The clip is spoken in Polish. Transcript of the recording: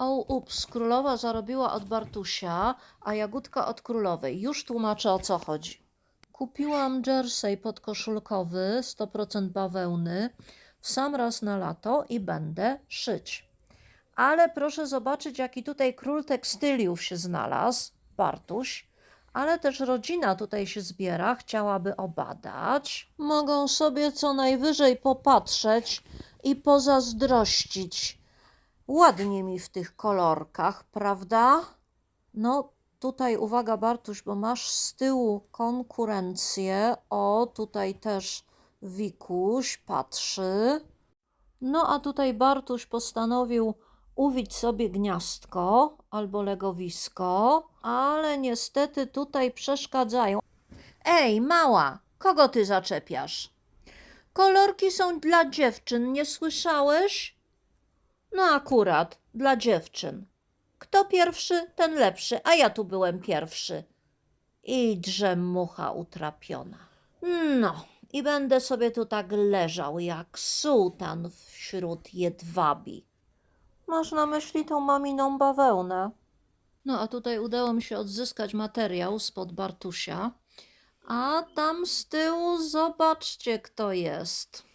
O, ups, królowa zarobiła od Bartusia, a Jagódka od królowej. Już tłumaczę o co chodzi. Kupiłam jersey podkoszulkowy, 100% bawełny, w sam raz na lato i będę szyć. Ale proszę zobaczyć, jaki tutaj król tekstyliów się znalazł, Bartuś. Ale też rodzina tutaj się zbiera, chciałaby obadać. Mogą sobie co najwyżej popatrzeć i pozazdrościć. Ładnie mi w tych kolorkach, prawda? No, tutaj uwaga, Bartuś, bo masz z tyłu konkurencję. O, tutaj też Wikuś patrzy. No, a tutaj Bartuś postanowił uwić sobie gniazdko albo legowisko, ale niestety tutaj przeszkadzają. Ej, mała, kogo ty zaczepiasz? Kolorki są dla dziewczyn, nie słyszałeś? No akurat, dla dziewczyn. Kto pierwszy, ten lepszy, a ja tu byłem pierwszy. I drzem mucha utrapiona. No, i będę sobie tu tak leżał jak sułtan wśród jedwabi. Masz na myśli tą maminą bawełnę? No, a tutaj udało mi się odzyskać materiał spod Bartusia. A tam z tyłu zobaczcie, kto jest.